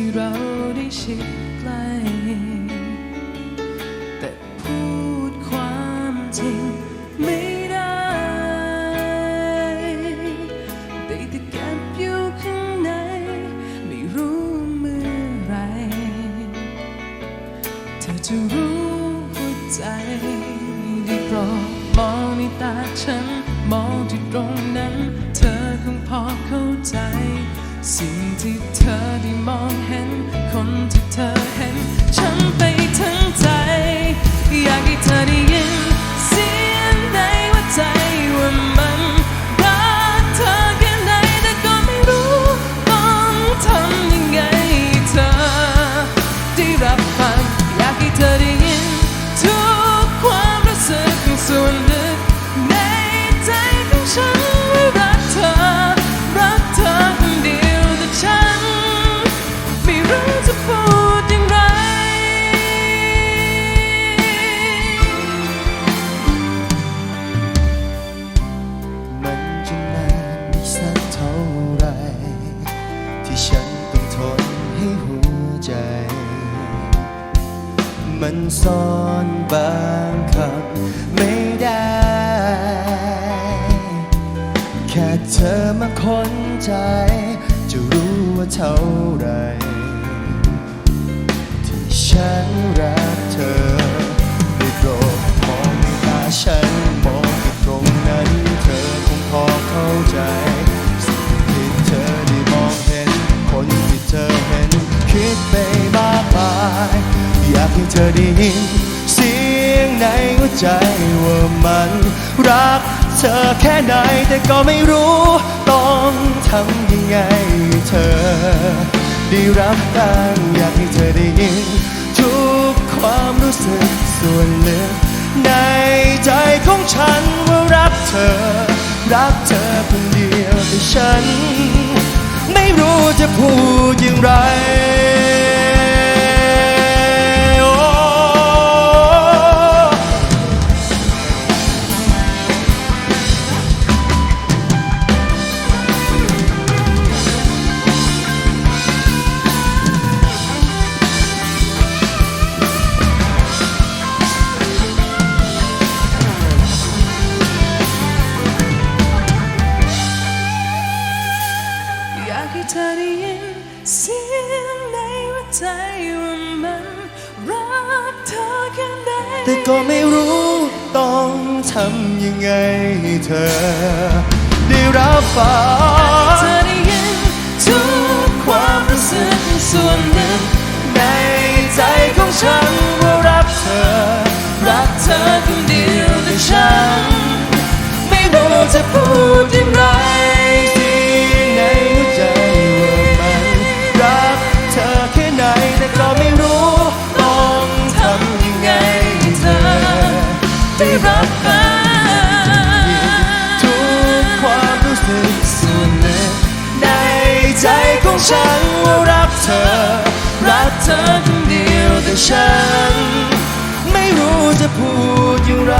ที่เราได้ชิดใกล้ แต่พูดความจริงไม่ได้ ได้แต่เก็บอยู่ข้างใน ไม่รู้เมื่อไร เธอจะรู้หัวใจได้โปรดมองในตาฉัน มองที่ตรงนั้น มันซ่อนบางคำไม่ได้ แค่เธอมาคนใจ จะรู้ว่าเท่าไหรที่ฉันรัก ให้เธอได้ยิน เสียงในหัวใจว่ามันรักเธอแค่ไหนแต่ก็ไม่รู้ต้องทำยังไงให้เธอ ได้รับการอยากให้เธอได้ยิน ทุกความรู้สึกส่วนลึกในใจของฉันว่ารักเธอ รักเธอคนเดียวแต่ฉัน ไม่รู้จะพูดอย่างไร แต่ก็ไม่รู้ต้องทำยังไงให้เธอ ได้รับฟังเธอได้ยินทุกความรู้สึกส่วนลึกในใจของฉันว่ารักเธอ รักเธอคนเดียวแต่ฉัน ไม่รู้จะพูดย่างไร ได้รับฟังทุกความรู้สึกส่วนลึกในใจของฉันว่ารักเธอ รักเธอคนเดียวแต่ฉัน ไม่รู้จะพูดอย่างไร